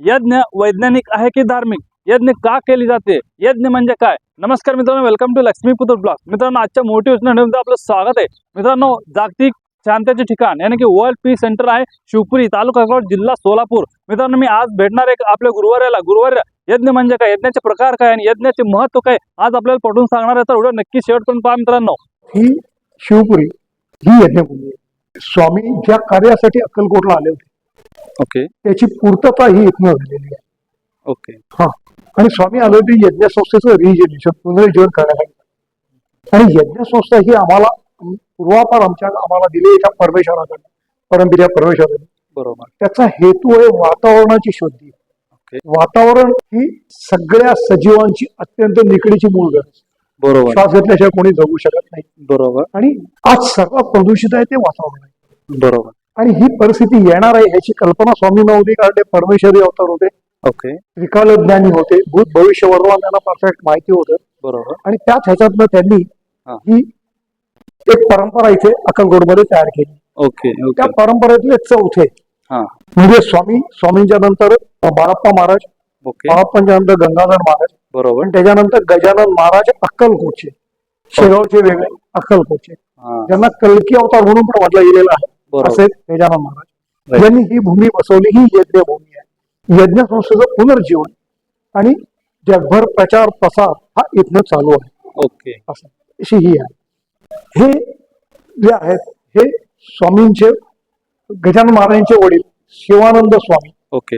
यज्ञ वैज्ञानिक आहे की धार्मिक? यज्ञ का केली जाते? यज्ञ म्हणजे काय? नमस्कार मित्रांनो वेलकम टू लक्ष्मीपुत्र ब्लॉग मित्रांनो आजच्या मोटिवेशनल आपलं स्वागत आहे. मित्रांनो जागतिक शांतीचे ठिकाण यानी की वर्ल्ड पीस सेंटर आहे शिवपुरी तालुका जिल्हा सोलापूर. मित्रांनो मी आज भेटणार आहे आपल्या गुरुवार्याला गुरुवार यज्ञ म्हणजे काय? यज्ञाचे प्रकार काय आणि यज्ञाचे महत्त्व काय? आज आपल्याला पटवून सांगणार आहे. तर व्हिडिओ नक्की शेवटपर्यंत पहा मित्रांनो. ही शिवपुरी ही यज्ञभूमी स्वामी ज्या कार्यासाठी अक्कलकोटला आले होते ओके. त्याची पूर्तता ही इथनं झालेली आहे. ओके. हा. आणि स्वामी आले होते यज्ञ संस्थेचं रिजनेशन पुनर्जीवन करण्यासाठी. आणि यज्ञ संस्था ही आम्हाला पूर्वापार आमच्या आम्हाला दिली एका परमेश्वराकडे परमपित्या परमेश्वराने बरोबर. त्याचा हेतू आहे वातावरणाची शुद्धी. वातावरण ही सगळ्या सजीवांची अत्यंत निकडीची मूळ गरज बरोबर. श्वास घेतल्याशिवाय कोणी जगू शकत नाही. बरोबर. आणि आज सर्वात प्रदूषित आहे ते वातावरण आहे. बरोबर. आणि ही परिस्थिती येणार आहे ह्याची कल्पना स्वामी नव्हती कारण ते परमेश्वरी अवतार होते. ओके त्रिकाल ज्ञानी होते. भूत भविष्य वर्तमान त्यांना परफेक्ट माहिती होतं. बरोबर. आणि त्याच ह्याच्यातनं त्यांनी हा. एक परंपरा इथे अक्कलकोटमध्ये तयार केली. ओके त्या परंपरेतले चौथे हा. म्हणजे स्वामी स्वामींच्या नंतर बाळप्पा महाराज बाळप्पांच्या नंतर गंगाधर महाराज बरोबर. आणि त्याच्यानंतर गजानन महाराज अक्कलकोटचे शेगावचे वेगळे अक्कलकोटचे. ज्यांना कल्की अवतार म्हणून पण म्हटलं गेलेलं आहे. असे गजानन महाराज. यांनी ही भूमी बसवली ही यज्ञ भूमी आहे. यज्ञ संस्थेचं पुनर्जीवन आणि जगभर प्रचार प्रसार हा इथनं चालू आहे. ओके. असं. अशी ही आहे. हे जे आहेत हे स्वामींचे गजानन महाराजांचे वडील शिवानंद स्वामी. ओके.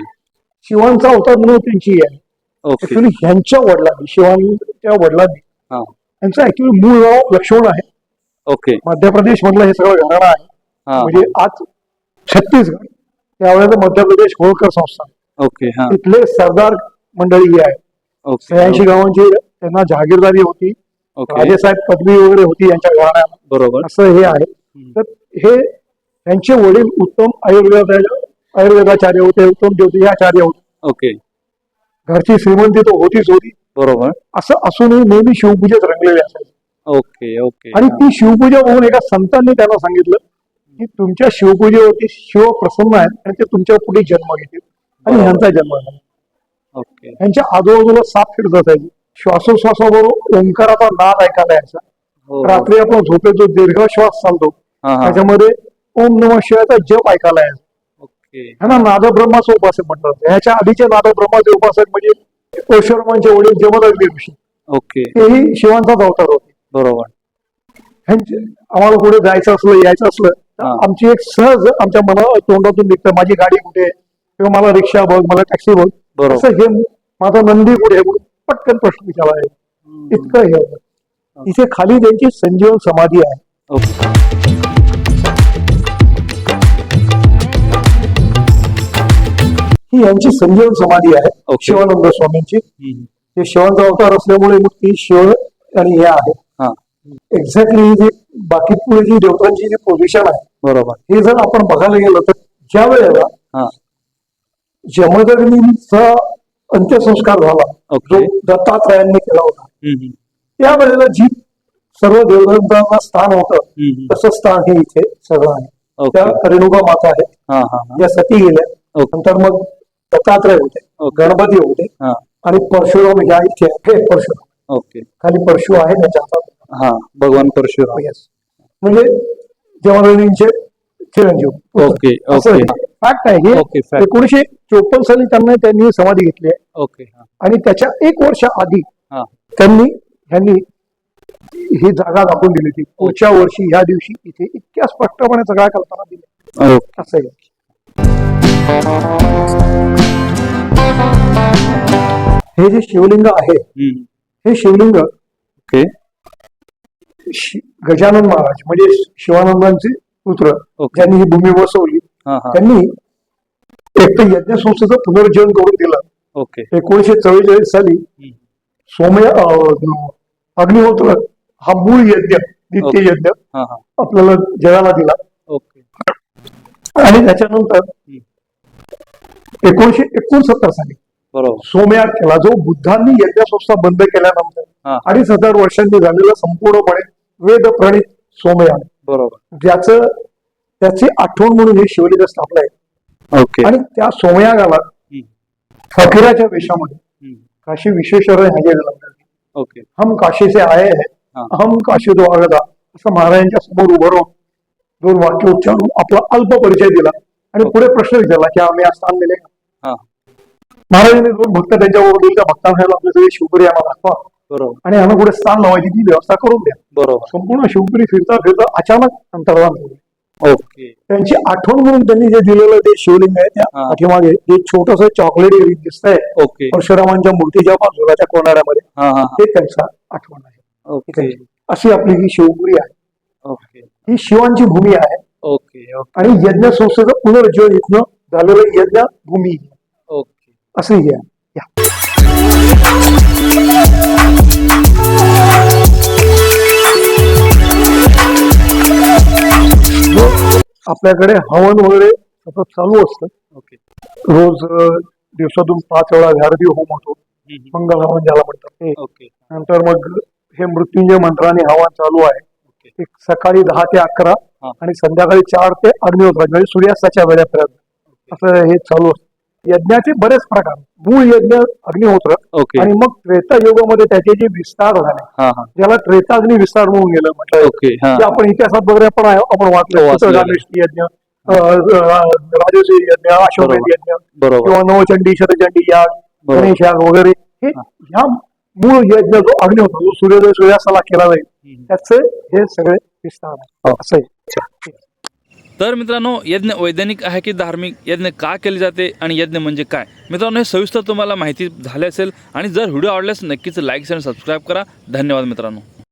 शिवांचा अवतार म्हणून त्यांची आहे. ओके. ऍक्च्युली ह्यांच्या वडिलांनी शिवांच्या वडिलांनी यांचं ऍक्च्युली मूळ नाव लक्ष्मण आहे. ओके. मध्य प्रदेश मधलं हे सगळं घराणं आहे. म्हणजे आज छत्तीसगड त्यावेळेला मध्य प्रदेश होळकर संस्थान ओके हा. तिथले सरदार मंडळी आहे शहाऐंशी गावांची त्यांना जहागीरदारी होती. ओके. राजेसाहेब पदवी वगैरे होती यांच्या घराण्याला बरोबर. असं हे आहे. तर हे त्यांचे वडील उत्तम आयुर्वेद आयुर्वेदाचार्य होते उत्तम ज्योतिषाचार्य होते. ओके. घरची श्रीमंती तो होतीच होती. बरोबर. असं असूनही नेहमी शिवपूजेत रंगलेले असायचे. Okay okay. आणि. ती शिवपूजा बघून एका संतांनी त्यांना सांगितलं की तुमच्या शिवपूजेवरती शिव प्रसन्न आहेत आणि ते तुमच्यापुढे जन्म घेतील आणि. ह्यांचा जन्म झाला. यांच्या आजूबाजूला साप फिरत असायचे. श्वासोश्वासाबरोबर ओंकाराचा नाद ऐकायला यायचा. हो रात्री आपण झोपेत जो दीर्घ श्वास चालतो. हा हा. त्याच्यामध्ये ओम नम शिवायचा जप ऐकायला यायचा. ओके. ह्यांना नादब्रह्माचं उपासक म्हटलं जातं. ह्याच्या आधीचे नादब्रह्माचे उपासक म्हणजे परशुरामांचे वडील जमदग्नी ऋषी. ओके. तेही शिवांचाच अवतार होते. बरोबर. ह्यांचे आम्हाला कुठे जायचं असलं यायचं असलं हा. आमची एक सहज आमच्या मना तोंडातून निघतं माझी गाडी कुठे आहे? किंवा मला रिक्षा बघ मला टॅक्सी बघ. असं हे माझा नंदी कुठे पटकन प्रश्न विचारला आहे. इतकं हे होतं. इथे खाली त्यांची संजीवन समाधी आहे. ही यांची संजीवन समाधी आहे. शिवानंद स्वामींची. हे शिवांचा अवतार असल्यामुळे मग ती शिव आणि हे आहे. एक्झॅक्टली जी बाकी पुढे जी देवतांची जी पोझिशन आहे बरोबर हे जर आपण बघायला गेलो तर ज्या वेळेला हा जमदग्नीचा अंत्यसंस्कार झाला. जो दत्तात्रयांनी केला होता. त्यावेळेला जी सर्व देवतांना स्थान होतं. तसं स्थान हे इथे सगळं आहे. त्या रेणुका माता आहेत हा हा हा ज्या सती गेल्या. नंतर मग दत्तात्रय होते. गणपती होते हा आणि परशुराम ह्या इथे परशुराम ओके खाली परशु आहे त्याच्या हातात हा भगवान परशुराम. Yes. म्हणजे जमदग्नींचे चिरंजीव. Okay okay. फॅक्ट आहे. हे. एकोणीशे चोपन्न साली त्यांना त्यांनी समाधी घेतली आहे. ओके हा. आणि त्याच्या एक वर्ष आधी हा. त्यांनी ह्यांनी ही जागा दाखवून दिली होती. पुढच्या वर्षी ह्या दिवशी इथे इतक्या स्पष्टपणे सगळ्या कल्पना दिल्या. ओके असं हे जे शिवलिंग आहे. हे शिवलिंग गजानन महाराज म्हणजे शिवानंदांचे पुत्र. ज्यांनी ही भूमी बसवली त्यांनी एक तर यज्ञ संस्थेचं पुनर्जीवन करून दिलं ओके एकोणीशे चव्वेचाळीस साली. सोमय अग्निहोत्र हा मूळ यज्ञ नित्य. यज्ञ आपल्याला जगाला दिला ओके आणि त्याच्यानंतर एकोणीशे एकोणसत्तर साली सोमयाग केला जो बुद्धांनी यज्ञ संस्था बंद केल्यानंतर. अडीच हजार वर्षांनी झालेला संपूर्णपणे वेद प्रणित सोमयाग बरोबर. ज्याचं त्याची आठवण म्हणून हे शिवलिंग स्थापलं आहे. ओके. आणि त्या सोमयागाला हम्म. फकीराच्या वेशामध्ये हम्म. काशी विश्वेश्वर हजेरी ओके. हम काशी से आए हैं हा. हम काशी द्वारका असं महाराजांच्या समोर उभं राहून दोन वाक्य उच्चारून आपला अल्प परिचय दिला आणि पुढे प्रश्न विचारला की आम्ही आज स्थान दिले का? हा. महाराजांनी दोन भक्त त्यांच्यावर दिले त्या भक्तांना आपले सगळे शिवपुरी आम्हाला दाखवा. बरोबर. आणि आम्ही पुढे स्थान लावायची ती व्यवस्था करून द्या. बरोबर. संपूर्ण शिवपुरी फिरता फिरता अचानक अंतर्धान झाले ओके. त्यांची आठवण म्हणून त्यांनी जे दिलेलं ते शिवलिंग आहे त्या. पाठीमागे जे छोटस चॉकलेट दिसतंय ओके. परशुरामांच्या मूर्तीच्या बाजूला त्या कोणाड्यामध्ये हा हा. ते त्यांचा आठवण आहे. ओके. अशी आपली ही शिवपुरी आहे. ओके. ही शिवांची भूमी आहे. ओके आणि यज्ञ संस्थेचं पुनरुज्जीवन इथनं झालेलं यज्ञ भूमी ओके. असं ही आहे. आपल्याकडे हवन वगैरे सतत चालू असतं. ओके. रोज दिवसातून पाच वेळा घारदी होम होतो. मंगल हवन ज्याला म्हणतात ओके. नंतर मग हे मृत्युंजय मंत्राने हवन चालू आहे. एक सकाळी दहा ते अकरा. आणि संध्याकाळी चार ते अग्निहोत्र म्हणजे सूर्यास्ताच्या वेळेपर्यंत. असं हे चालू असतं. यज्ञाचे बरेच प्रकार. मूळ यज्ञ अग्निहोत्र ओके. आणि मग त्रेता युगामध्ये त्याचे जे विस्तार झाले हा हा. ज्याला त्रेताग्नी विस्तार म्हणून गेलं म्हटलं. ओके हा. जे आपण इतिहासात वगैरे पण आहे- आपण वाचलं यज्ञ राजसूय यज्ञ अश्वमेध बरोबर. यज्ञ बरोबर. किंवा नवचंडी शतचंडी याग बरोबर. गणेश याग वगैरे हे ह्या मूळ यज्ञ जो अग्नी होता जो सूर्योदय सूर्यास्ताला केला जाईल हम्म. त्याचे हे सगळे विस्तार आहे. हो. असं आहे. तर मित्रांनो यज्ञ वैज्ञानिक आहे की धार्मिक? यज्ञ का केले जाते आणि यज्ञ म्हणजे काय? मित्रांनो हे सविस्तर तुम्हाला माहिती झाली असेल आणि जर व्हिडिओ आवडल्यास नक्कीच लाईक्स आणि सबस्क्राईब करा. धन्यवाद मित्रांनो.